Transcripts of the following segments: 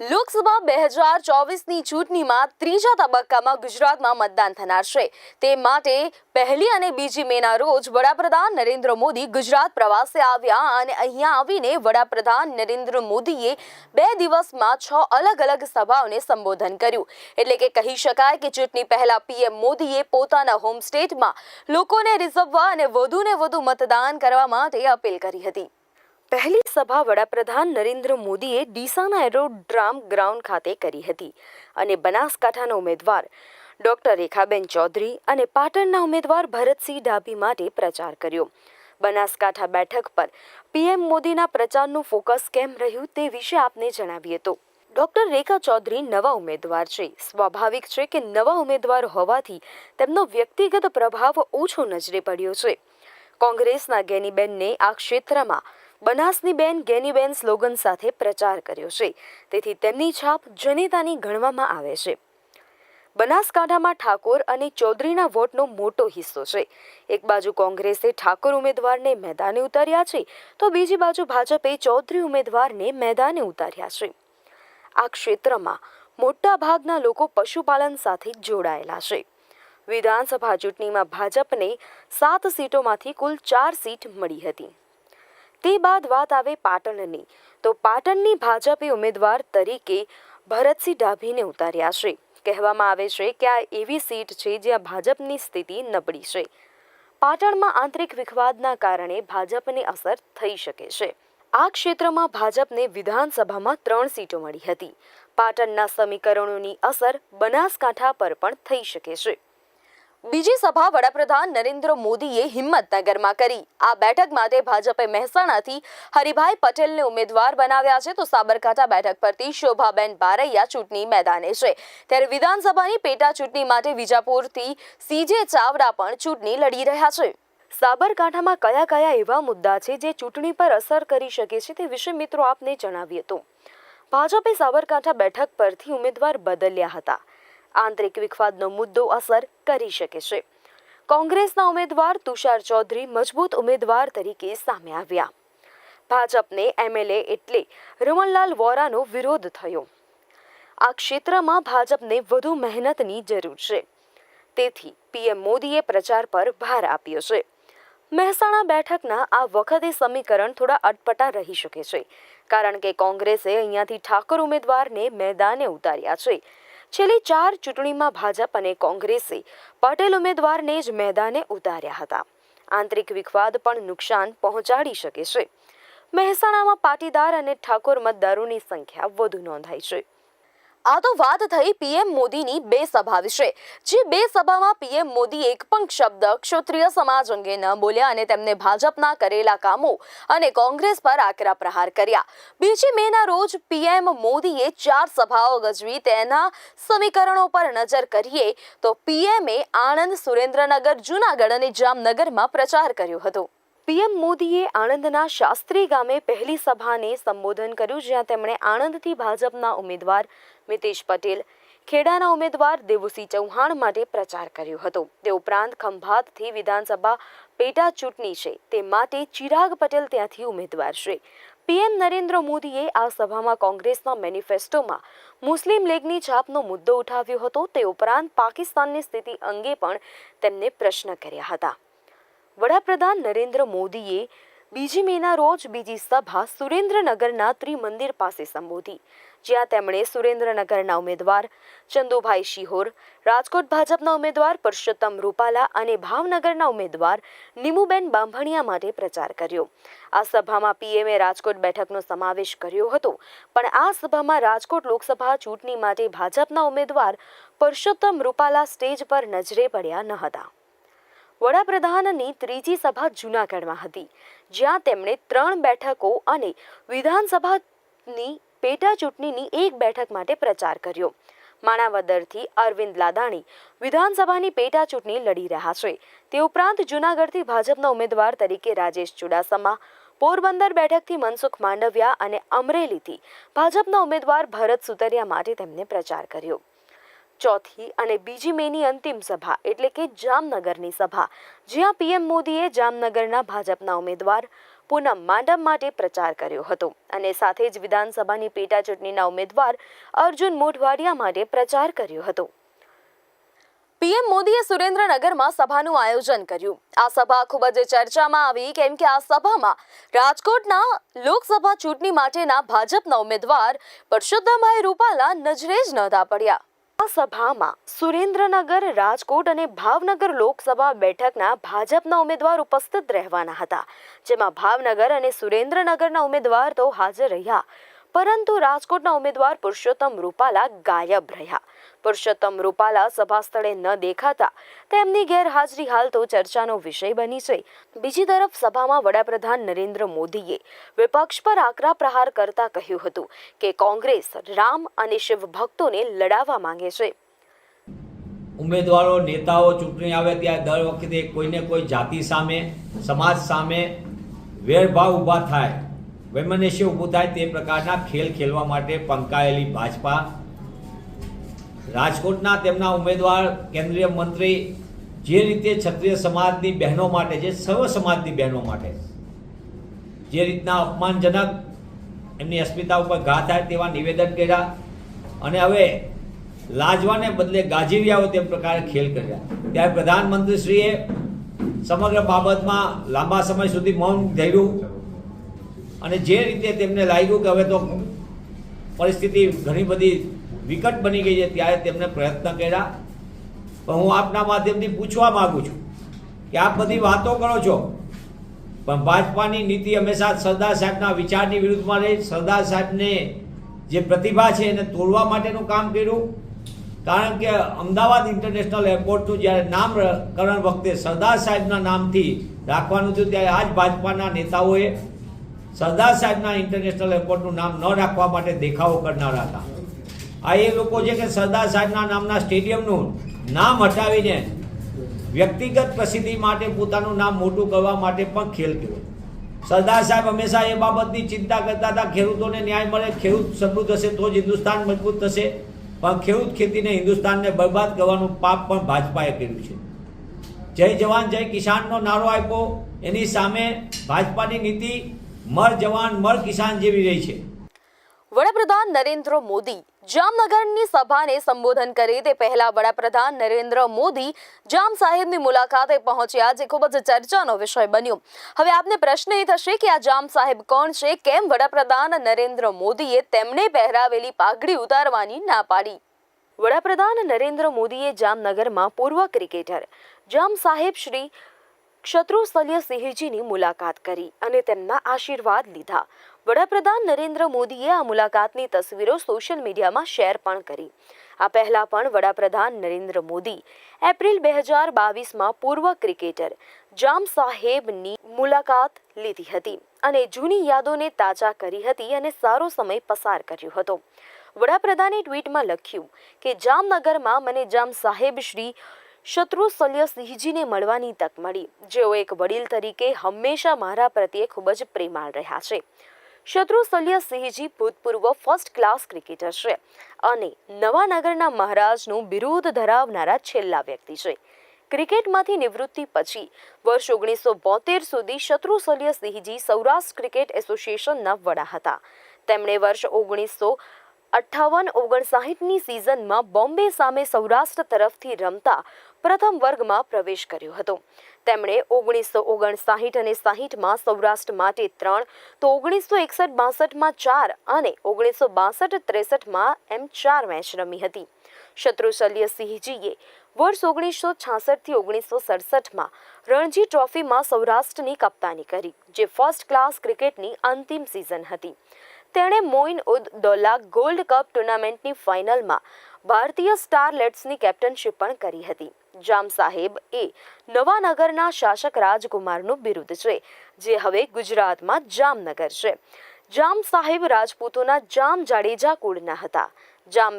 લોકસભા બે હજાર ચોવીસની ચૂંટણીમાં ત્રીજા તબક્કામાં ગુજરાતમાં મતદાન થનાર છે. તે માટે પહેલી અને બીજી મેના રોજ વડાપ્રધાન નરેન્દ્ર મોદી ગુજરાત પ્રવાસે આવ્યા અને અહીંયા આવીને વડાપ્રધાન નરેન્દ્ર મોદીએ બે દિવસમાં છ અલગ અલગ સભાઓને સંબોધન કર્યું. એટલે કે કહી શકાય કે ચૂંટણી પહેલા પીએમ મોદીએ પોતાના હોમ સ્ટેટમાં લોકોને રીઝવવા અને વધુને વધુ મતદાન કરવા માટે અપીલ કરી હતી. પહેલી સભા વડાપ્રધાન નરેન્દ્ર મોદીએ ડીસાના એરોડ્રામ ગ્રાઉન્ડ ખાતે કરી હતી અને બનાસકાંઠાના ઉમેદવાર ડોક્ટર રેખાબેન ચૌધરી અને પાટણના ઉમેદવાર ભરતસિંહ ડાભી માટે પ્રચાર કર્યો. બનાસકાંઠા બેઠક પર પીએમ મોદીના પ્રચારનું ફોકસ કેમ રહ્યું તે વિશે આપને જણાવીએ તો, ડોક્ટર રેખા ચૌધરી નવા ઉમેદવાર છે. સ્વાભાવિક છે કે નવા ઉમેદવાર હોવાથી તેમનો વ્યક્તિગત પ્રભાવ ઓછો નજરે પડ્યો છે. કોંગ્રેસના ગેનીબેનને આ ક્ષેત્રમાં બનાસની બેન ગેનીબેન સ્લોગન સાથે પ્રચાર કર્યો છે. તેથી તેમની છાપ જનેતાની ગણવામાં આવે છે. બનાસકાંઠામાં ઠાકોર અને ચૌધરીના વોટનો મોટો હિસ્સો છે. એક બાજુ કોંગ્રેસે ઠાકોર ઉમેદવારને મેદાને ઉતાર્યા છે, તો બીજી બાજુ ભાજપે ચૌધરી ઉમેદવારને મેદાને ઉતાર્યા છે. આ ક્ષેત્રમાં મોટા ભાગના લોકો પશુપાલન સાથે જોડાયેલા છે. વિધાનસભા ચૂંટણીમાં ભાજપને સાત સીટોમાંથી કુલ ચાર સીટ મળી હતી. તે બાદ વાત આવે પાટણની. તો પાટણની ભાજપે ઉમેદવાર તરીકે ભરતસિંહ ડાભીને ઉતાર્યા છે. કહેવામાં આવે છે કે આ એવી સીટ છે જ્યાં ભાજપની સ્થિતિ નબળી છે. પાટણમાં આંતરિક વિખવાદના કારણે ભાજપને અસર થઈ શકે છે. આ ક્ષેત્રમાં ભાજપને વિધાનસભામાં ત્રણ સીટો મળી હતી. પાટણના સમીકરણોની અસર બનાસકાંઠા પર પણ થઈ શકે છે. બીજી સભા વડાપ્રધાન નરેન્દ્ર મોદીએ હિંમતનગરમાં કરી. આ બેઠક માટે ભાજપે મહેસાણાથી હરિભાઈ પટેલને ઉમેદવાર બનાવ્યા છે તો સાબરકાંઠા બેઠક પરથી શોભાબેન બારૈયા ચૂંટણી મેદાને છે. ત્યારે વિધાનસભાની પેટા ચૂંટણી માટે વિજાપુરથી સીજે ચાવડા પણ ચૂંટણી લડી રહ્યા છે. સાબરકાંઠામાં કયા કયા એવા મુદ્દા છે જે ચૂંટણી પર અસર કરી શકે છે તે વિશે મિત્રો આપને જણાવીએ તો. ભાજપે સાબરકાંઠા બેઠક પરથી ઉમેદવાર બદલ્યા હતા. આંતરિક વિખવાદનો મુદ્દો અસર કરી શકે છે. કોંગ્રેસના ઉમેદવાર તુષાર ચૌધરી મજબૂત ઉમેદવાર તરીકે સામે આવ્યા. ભાજપને એમએલએ એટલે રમણલાલ વોરાનો વિરોધ થયો. આ ક્ષેત્રમાં ભાજપને વધુ મહેનતની જરૂર છે. તેથી પીએમ મોદીએ પ્રચાર પર ભાર આપ્યો છે. મહેસાણા બેઠકના આ વખતે સમીકરણ થોડા અટપટા રહી શકે છે. કારણ કે કોંગ્રેસે અહીંયાથી ઠાકોર ઉમેદવારને મેદાને ઉતાર્યા છે. છેલ્લી ચાર ચૂંટણીમાં ભાજપ અને કોંગ્રેસે પટેલ ઉમેદવારને જ મેદાને ઉતાર્યા હતા. આંતરિક વિખવાદ પણ નુકસાન પહોંચાડી શકે છે. મહેસાણામાં પાટીદાર અને ઠાકોર મતદારોની સંખ્યા વધુ નોંધાઈ છે. આ તો વાત થઈ પીએમ મોદીની બે સભા વિશે. જે બે સભામાં પીએમ મોદી એક પણ શબ્દ ક્ષત્રિય સમાજ અંગે ન બોલ્યા અને તેમને ભાજપના કરેલા કામો અને કોંગ્રેસ પર આકરા પ્રહાર કર્યા. બીજી મેના રોજ પીએમ મોદીએ ચાર સભાઓ ગજવી તેના સમીકરણો પર નજર કરીએ તો પીએમએ આણંદ, સુરેન્દ્રનગર, જૂનાગઢ અને જામનગરમાં પ્રચાર કર્યો હતો. પીએમ મોદીએ આણંદના શાસ્ત્રી ગામે પહેલી સભાને સંબોધન કર્યું, જ્યાં તેમણે આણંદથી ભાજપના ઉમેદવાર મિતેશ પટેલ, ખેડાના ઉમેદવાર દેવુસિંહ ચૌહાણ માટે પ્રચાર કર્યો હતો. તે ઉપરાંત ખંભાતથી વિધાનસભા પેટા ચૂંટણી છે. તે માટે ચિરાગ પટેલ ત્યાંથી ઉમેદવાર છે. પીએમ નરેન્દ્ર મોદીએ આ સભામાં કોંગ્રેસના મેનિફેસ્ટોમાં મુસ્લિમ લીગની છાપનો મુદ્દો ઉઠાવ્યો હતો. તે ઉપરાંત પાકિસ્તાનની સ્થિતિ અંગે પણ તેમને પ્રશ્ન કર્યા હતા. વડાપ્રધાન નરેન્દ્ર મોદીએ બીજી મેના રોજ બીજી સભા સુરેન્દ્રનગરના ત્રિમંદિર પાસે સંબોધી, જ્યાં તેમણે સુરેન્દ્રનગરના ઉમેદવાર ચંદુભાઈ શિહોર, રાજકોટ ભાજપના ઉમેદવાર પુરુષોત્તમ રૂપાલા અને ભાવનગરના ઉમેદવાર નિમુબેન બાંભણિયા માટે પ્રચાર કર્યો. આ સભામાં પીએમએ રાજકોટ બેઠકનો સમાવેશ કર્યો હતો, પણ આ સભામાં રાજકોટ લોકસભા ચૂંટણી માટે ભાજપના ઉમેદવાર પુરુષોત્તમ રૂપાલા સ્ટેજ પર નજરે પડ્યા ન હતા. વડાપ્રધાનની ત્રીજી સભા જૂનાગઢમાં હતી, જ્યાં તેમણે ત્રણ બેઠકો અને વિધાનસભાની પેટા ચૂંટણીની એક બેઠક માટે પ્રચાર કર્યો. માણાવદરથી અરવિંદ લાદાણી વિધાનસભાની પેટા ચૂંટણી લડી રહ્યા છે. તે ઉપરાંત જૂનાગઢથી ભાજપના ઉમેદવાર તરીકે રાજેશ ચુડાસમા, પોરબંદર બેઠકથી મનસુખ માંડવિયા અને અમરેલીથી ભાજપના ઉમેદવાર ભરત સુતરિયા માટે તેમને પ્રચાર કર્યો. ચોથી અને બીજી મેની અંતિમ સભા, એટલે કે જામનગરની સભા, જ્યાં પીએમ મોદીએ જામનગરના ભાજપના ઉમેદવાર પૂનમ માંડમ માટે પ્રચાર કર્યો હતો. અને સાથે જ વિધાનસભાની પેટા ચૂંટણીના ઉમેદવાર અર્જુન મોઢવાડિયા માટે પ્રચાર કર્યો હતો. પીએમ મોદીએ સુરેન્દ્રનગરમાં સભાનું આયોજન કર્યું. આ સભા ખૂબ જ ચર્ચામાં આવી, કેમ કે આ સભામાં રાજકોટના લોકસભા ચૂંટણી માટેના ભાજપના ઉમેદવાર પરસોત્તમભાઈ રૂપાલા નજરે જ નહોતા પડ્યા. આ સભામાં સુરેન્દ્રનગર, રાજકોટ અને ભાવનગર લોકસભા બેઠકના ભાજપના ઉમેદવાર ઉપસ્થિત રહેવાના હતા, જેમાં ભાવનગર અને સુરેન્દ્રનગરના ઉમેદવાર તો હાજર રહ્યા. પરંતુ રાજકોટના ઉમેદવાર પુરુષોત્તમ રૂપાલા ગાયબ રહ્યા. પુરુષોત્તમ રૂપાલા સભાસ્થળે ન દેખાતા તેમની ગેરહાજરી હાલ તો ચર્ચાનો વિષય બની છે. બીજી તરફ સભામાં વડાપ્રધાન નરેન્દ્ર મોદીએ વિપક્ષ પર આકરા પ્રહાર કરતા કહ્યું હતું કે કોંગ્રેસ રામ અને શિવ ભક્તોને લડાવવા માંગે છે. ઉમેદવારો, નેતાઓ ચૂંટણી આવે ત્યારે દર વખતે કોઈને કોઈ જાતિ સામે, સમાજ સામે વેરભાવ ઊભા થાય. વૈમનસ્ય ઊભું થાય તે પ્રકારના ખેલ ખેલવા માટે પંકાયેલી ભાજપા. રાજકોટના તેમના ઉમેદવાર, કેન્દ્રીય મંત્રી, જે રીતે ક્ષત્રિય સમાજની બહેનો માટે છે, સર્વ સમાજની બહેનો માટે. જે રીતના અપમાનજનક એમની અસ્મિતા ઉપર ઘા થાય તેવા નિવેદન કર્યા અને હવે લાજવાને બદલે ગાજી હોય તેમ પ્રકારે ખેલ કર્યા. ત્યારે પ્રધાનમંત્રીશ્રીએ સમગ્ર બાબતમાં લાંબા સમય સુધી મૌન ધર્યું. અને જે રીતે તેમને લાગ્યું કે હવે તો પરિસ્થિતિ ઘણી બધી વિકટ બની ગઈ છે, ત્યારે તેમને પ્રયત્ન કર્યા. પણ હું આપના માધ્યમથી પૂછવા માગું છું કે આપ બધી વાતો કરો છો, પણ ભાજપાની નીતિ હંમેશા સરદાર સાહેબના વિચારની વિરુદ્ધમાં રહી. સરદાર સાહેબને જે પ્રતિભા છે એને તોડવા માટેનું કામ કર્યું. કારણ કે અમદાવાદ ઇન્ટરનેશનલ એરપોર્ટનું જ્યારે નામકરણ વખતે સરદાર સાહેબના નામથી રાખવાનું હતું ત્યારે આ જ ભાજપાના નેતાઓએ સરદાર સાહેબના ઇન્ટરનેશનલ એરપોર્ટનું નામ ન રાખવા માટે દેખાવો કરનારા હતા. આ એ લોકો છે કે સરદાર સાહેબના નામના સ્ટેડિયમનું નામ હટાવીને વ્યક્તિગત પ્રસિદ્ધિ માટે પોતાનું નામ મોટું કરવા માટે પણ ખેલ કર્યો સરદાર સાહેબ હંમેશા એ બાબતની ચિંતા કરતા હતા, ખેડૂતોને ન્યાય મળે, ખેડૂત સમૃદ્ધ હશે તો જ હિન્દુસ્તાન મજબૂત થશે. પણ ખેડૂત ખેતીને હિન્દુસ્તાનને બરબાદ કરવાનું પાપ પણ ભાજપાએ કર્યું છે. જય જવાન, જય કિસાનનો નારો આપ્યો. એની સામે ભાજપાની નીતિ મર જવાન, મર કિસાન જેવી રહી છે. વડાપ્રધાન નરેન્દ્ર મોદી જામનગરની સભાને સંબોધન કરે તે પહેલા વડાપ્રધાન નરેન્દ્ર મોદી જામ સાહેબની મુલાકાતે પહોંચ્યા. જે ખૂબ જ ચર્ચાનો વિષય બન્યો. હવે આપને પ્રશ્ન એ થશે કે આ જામ સાહેબ કોણ છે, કેમ વડાપ્રધાન નરેન્દ્ર મોદીએ તેમને પહેરાવેલી પાઘડી ઉતારવાની ના પાડી? વડાપ્રધાન નરેન્દ્ર મોદીએ જામનગરમાં પૂર્વ ક્રિકેટર, જામ સાહેબ શ્રી ક્ષત્રુસલ્ય સિંહજીની મુલાકાત કરી અને તેમના આશીર્વાદ લીધા. વડાપ્રધાન નરેન્દ્ર મોદીએ આ મુલાકાતની તસવીરો સોશિયલ મીડિયામાં શેર પણ કરી. આ પહેલા પણ વડાપ્રધાન નરેન્દ્ર મોદી એપ્રિલ બે હજાર બાવીસમાં પૂર્વ ક્રિકેટર જામ સાહેબની મુલાકાત લીધી હતી અને જૂની યાદોને તાજા કરી હતી અને સારો સમય પસાર કર્યો હતો. વડાપ્રધાને ટ્વીટમાં લખ્યું કે, જામનગરમાં મને જામ સાહેબ શ્રી શત્રુશલ્ય સિંહજીને મળવાની તક મળી. જેઓ એક વડીલ તરીકે હંમેશા મારા પ્રત્યે ખૂબ જ પ્રેમાળ રહ્યા છે. શત્રુશલ્ય સિંહજી ભૂતપૂર્વ ફર્સ્ટ ક્લાસ ક્રિકેટર છે અને નવાનગરના મહારાજનું બિરુદ ધરાવનારા છેલ્લા વ્યક્તિ છે. ક્રિકેટમાંથી નિવૃત્તિ પછી વર્ષ ઓગણીસો બોતેર સુધી શત્રુશલ્ય સિંહજી સૌરાષ્ટ્ર ક્રિકેટ એસોસિએશનના વડા હતા. તેમણે વર્ષ ઓગણીસો અઠ્ઠાવન ઓગણસાહીઠની સિઝનમાં બોમ્બે સામે સૌરાષ્ટ્ર તરફથી રમતા પ્રથમ વર્ગમાં પ્રવેશ કર્યો હતો. તેમણે ઓગણીસો ઓગણસાહીઠ અને સાહીઠમાં સૌરાષ્ટ્ર માટે ત્રણ, તો ઓગણીસો એકસઠ બાસઠમાં ચાર અને ઓગણીસો બાસઠ ત્રેસઠમાં એમ ચાર મેચ રમી હતી. શત્રુશલ્ય સિંહજીએ વર્ષ ઓગણીસો છાસઠથી ઓગણીસો સડસઠમાં રણજી ટ્રોફીમાં સૌરાષ્ટ્રની કપ્તાની કરી, જે ફર્સ્ટ ક્લાસ ક્રિકેટની અંતિમ સિઝન હતી. તેણે મોઇન ઉદ દૌલા ગોલ્ડ કપ ટુર્નામેન્ટની ફાઇનલમાં ભારતીય સ્ટારલેટ્સની કેપ્ટનશીપ પણ કરી હતી. જામ સાહેબ એ નવાનગરના શાસક રાજકુમારનું બિરુદ છે, જે હવે ગુજરાતમાં જામનગર છે. જામ સાહેબ રાજપૂતોના જામ જાડેજા કુળના હતા. જામ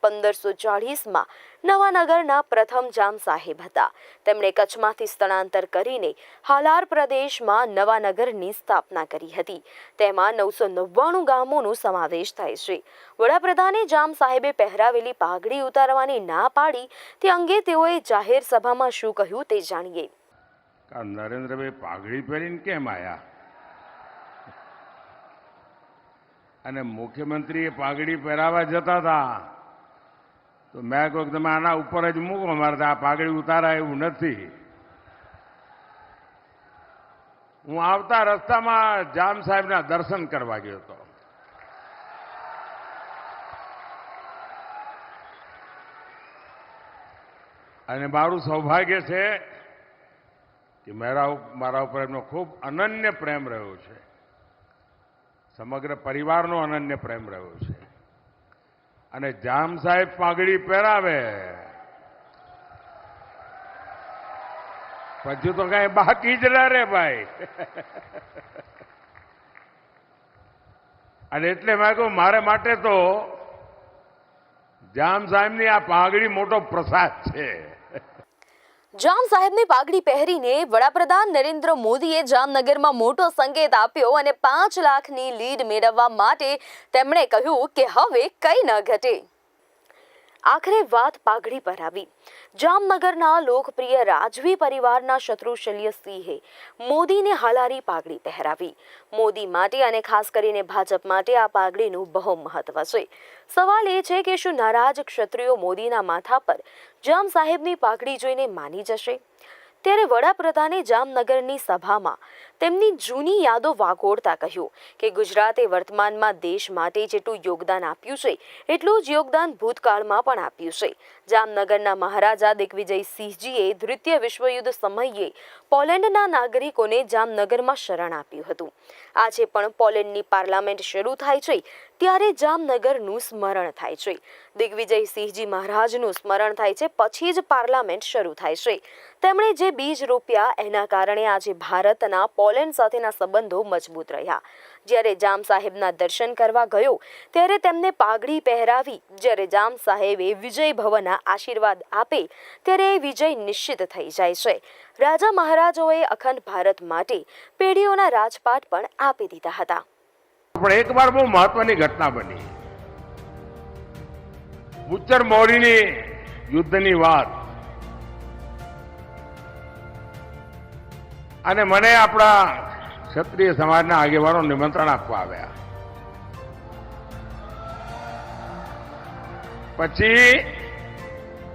પંદરસો ચાળીસમાં નવાનગરના પ્રથમ જામ સાહેબ હતા. તેમણે કચ્છમાંથી સ્થળાંતર કરીને હાલાર પ્રદેશમાં નવાનગરની સ્થાપના કરી હતી. તેમાં નવસો નવ્વાણું ગામોનો સમાવેશ થાય છે. વડાપ્રધાને જામ સાહેબે પહેરાવેલી પાઘડી ઉતારવાની ના પાડી તે અંગે તેઓએ જાહેર સભામાં શું કહ્યું તે જાણીએ. નરેન્દ્રભાઈ પાઘડી પહેરીને કેમ આવ્યા અને મુખ્યમંત્રી પાઘડી પહેરાવા જતા હતા. તો મેં કહ્યું તમે આના ઉપર જ મૂકો મારે આ પાઘડી ઉતારાય એવું નથી. હું આવતા રસ્તામાં જામ સાહેબના દર્શન કરવા ગયો હતો. અને મારું સૌભાગ્ય છે કે મારા મારા ઉપર એમનો ખૂબ અનન્ય પ્રેમ રહ્યો છે. સમગ્ર પરિવારનો અનન્ય પ્રેમ રહ્યો છે. અને જામ સાહેબ પાઘડી પહેરાવે. પછી તો કઈ બાકી જ ના રે ભાઈ. અને એટલે મેં કહું મારે માટે તો જામ સાહેબની આ પાઘડી મોટો પ્રસાદ છે. જામ સાહેબની પાઘડી પહેરીને વડાપ્રધાન નરેન્દ્ર મોદીએ જામનગરમાં મોટો સંકેત આપ્યો અને પાંચ લાખની લીડ મેળવવા માટે તેમણે કહ્યું કે હવે કંઈ ન ઘટે. આખરે વાત પાઘડી પર આવી. જામનગરના લોકપ્રિય રાજવી પરિવારના શત્રુ શલ્યસિંહે મોદીને હાલારી પાઘડી પહેરાવી. મોદી માટે અને ખાસ કરીને ભાજપ માટે આ પાઘડીનું બહુ મહત્વ છે. સવાલ એ છે કે શું નારાજ ક્ષત્રિયો મોદીના માથા પર જામ સાહેબની પાઘડી જોઈને માની જશે? ત્યારે વડાપ્રધાને જામનગરની સભામાં તેમની જૂની યાદો વાગોળતા કહ્યું કે ગુજરાતે વર્તમાનમાં દેશ માટે જેટલું યોગદાન આપ્યું છે, એટલું જ યોગદાન ભૂતકાળમાં પણ આપ્યું છે. જામનગરના મહારાજા દિગ્વિજયસિંહજીએ દ્વિતીય વિશ્વયુદ્ધ સમયે પોલેન્ડના નાગરિકોને જામનગરમાં શરણ આપ્યું હતું. આજે પણ પોલેન્ડની પાર્લામેન્ટ શરૂ થાય છે, ત્યારે જામનગરનું સ્મરણ થાય છે. દિગ્વિજયસિંહજી મહારાજનું સ્મરણ થાય છે, પછી જ પાર્લામેન્ટ શરૂ થાય છે. તેમણે જે બીજ રોપ્યા, એના કારણે આજે ભારતના પોલેન્ડ સાથેના સંબંધો મજબૂત રહ્યા. જ્યારે જામ સાહેબના દર્શન કરવા ગયો, ત્યારે તેમને પાઘડી પહેરાવી, જ્યારે જામ સાહેબે વિજય ભવનના આશીર્વાદ આપે, ત્યારે એ વિજય નિશ્ચિત થઈ જાય છે. રાજા મહારાજોએ અખંડ ભારત માટે પેઢીઓના રાજપાટ પણ આપી દીધા હતા. પણ એક વાર બહુ મહત્વની ઘટના બની. બુચ્ચર મોરીની યુદ્ધની વાત અને મને આપણા ક્ષત્રિય સમાજના આગેવાનો નિમંત્રણ આપવા આવ્યા. પછી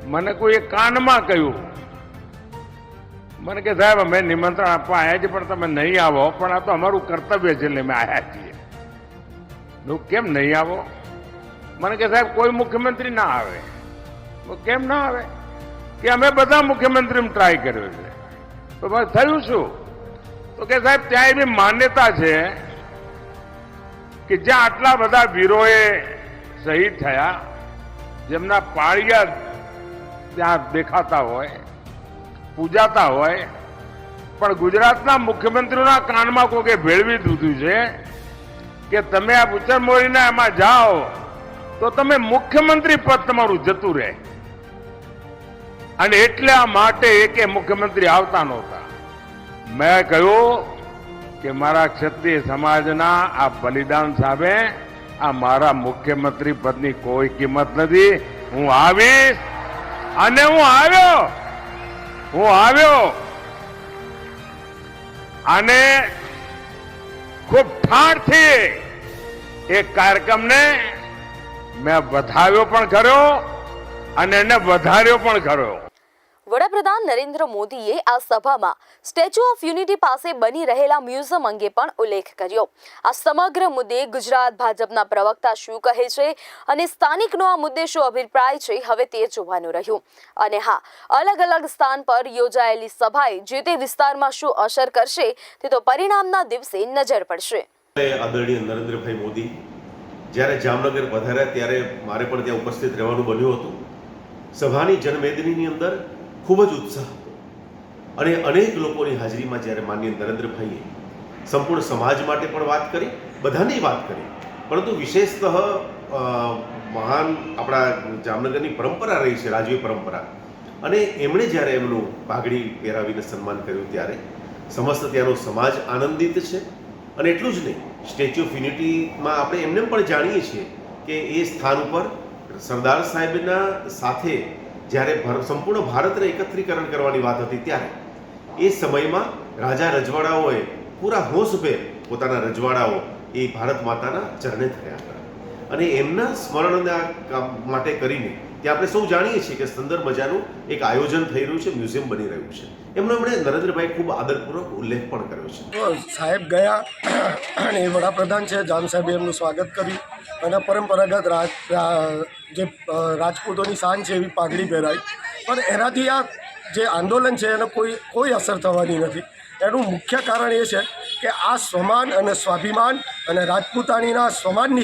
મને કોઈ કાનમાં કહ્યું. મને કે સાહેબ, અમે નિમંત્રણ આપવા આવ્યા છીએ, પણ તમે નહીં આવો. પણ આ તો અમારું કર્તવ્ય છે એટલે અમે આવ્યા છીએ. હું કેમ નહીં આવો? મને કે સાહેબ, કોઈ મુખ્યમંત્રી ના આવે. કેમ ના આવે? કે અમે બધા મુખ્યમંત્રી ટ્રાય કર્યો છે. તો બસ થયું શું? તો કે સાહેબ, ત્યાં એવી માન્યતા છે કે જ્યાં આટલા બધા વીરોએ શહીદ થયા, જેમના પાળિયા ત્યાં દેખાતા હોય, પૂજાતા હોય, પણ ગુજરાતના મુખ્યમંત્રીઓના કાનમાં કોકે ભેળવી દીધું છે કે તમે આ બુચર મોરીના એમાં જાઓ, તો તમે મુખ્યમંત્રી પદ તમારું જતું રહે. અને એટલા માટે એકે મુખ્યમંત્રી આવતા નહોતા. મેં કહ્યું કે મારા ક્ષત્રિય સમાજના આ બલિદાન સામે આ મારા મુખ્યમંત્રી પદની કોઈ કિંમત નથી. હું આવીશ અને હું આવ્યો. હું આવ્યો. અને ખૂબ ઠાણથી એ કાર્યક્રમને મેં વધાવ્યો પણ ખરો અને એને વધાર્યો પણ ખરો. વડાપ્રધાન નરેન્દ્ર મોદીએ આ સભામાં સ્ટેચ્યુ ઓફ યુનિટી પાસે બની રહેલા મ્યુઝિયમ અંગે પણ ઉલ્લેખ કર્યો. આ સમગ્ર મુદ્દે ગુજરાત ભાજપના પ્રવક્તા શું કહે છે અને સ્થાનિકનો આ મુદ્દે શું અભિપ્રાય છે હવે તે જોવાનું રહ્યું. અને હા, અલગ અલગ સ્થાન પર યોજાયેલી સભાએ જે તે વિસ્તારમાં શું અસર કરશે તે તો પરિણામના દિવસે નજર પડશે. આદરણીય નરેન્દ્રભાઈ મોદી, જ્યારે જામનગર વધાર્યા ત્યારે મારે પણ ત્યાં ઉપસ્થિત રહેવાનું બન્યું હતું. સભાની જનમેદનીની અંદર ખૂબ જ ઉત્સાહ. હતો અને અનેક લોકોની હાજરીમાં જ્યારે માન્ય નરેન્દ્રભાઈએ સંપૂર્ણ સમાજ માટે પણ વાત કરી, બધાની વાત કરી, પરંતુ વિશેષતઃ મહાન આપણા જામનગરની પરંપરા રહી છે, રાજવી પરંપરા. અને એમણે જ્યારે એમનું પાઘડી પહેરાવીને સન્માન કર્યું ત્યારે સમસ્ત ત્યાંનો સમાજ આનંદિત છે. અને એટલું જ નહીં, સ્ટેચ્યુ ઓફ યુનિટીમાં આપણે એમને પણ જાણીએ છીએ કે એ સ્થાન ઉપર સરદાર સાહેબના સાથે જ્યારે ભર- સંપૂર્ણ ભારતને એકત્રીકરણ કરવાની વાત હતી ત્યારે, એ સમયમાં રાજા રજવાડાઓએ પૂરા હોશભેર પોતાના રજવાડાઓ એ ભારત માતાના ચરણે થયા હતા. અને એમના સ્મરણના માટે કરીને ત્યાં આપણે સૌ જાણીએ છીએ કે સુંદર મજાનું એક આયોજન થઈ રહ્યું છે, મ્યુઝિયમ બની રહ્યું છે. એમનો એમણે નરેન્દ્રભાઈ ખૂબ આદરપૂર્વક ઉલ્લેખ પણ કર્યો છે. સાહેબ ગયા અને એ વડાપ્રધાન છે, જામ સાહેબે એમનું સ્વાગત કર્યું અને પરંપરાગત રાજ જે રાજપૂતોની શાન છે એવી પાઘડી પહેરાઈ. પણ એનાથી આ જે આંદોલન છે, એને કોઈ કોઈ અસર થવાની નથી. એનું મુખ્ય કારણ એ છે કે આ સ્વમાન અને સ્વાભિમાન અને રાજપૂતાણીના સ્વમાનની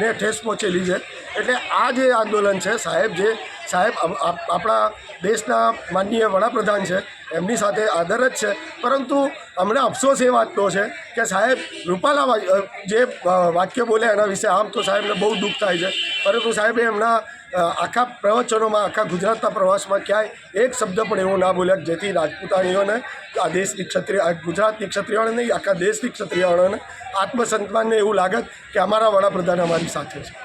ને ઠેસ પહોંચેલી છે. એટલે આ જે આંદોલન છે, સાહેબ જે, સાહેબ આપ- આપ- આપણા દેશના માનનીય વડાપ્રધાન છે, એમની સાથે આદર જ છે. પરંતુ અમને અફસોસ એ વાતનો છે કે સાહેબ રૂપાલા જે વાક્ય બોલે એના વિશે આમ તો સાહેબને બહુ દુઃખ થાય છે. પરંતુ સાહેબે એમના આખા પ્રવચનોમાં, આખા ગુજરાતના પ્રવાસમાં ક્યાંય એક શબ્દ પણ એવો ના બોલ્યા જેથી રાજપૂતાણીઓને, આ દેશની ક્ષત્રિય ગુજરાતની ક્ષત્રિયોને નહીં, આખા દેશની ક્ષત્રિયોને આત્મસન્માનને એવું લાગત કે અમારા વડાપ્રધાન અમારી સાથે છે.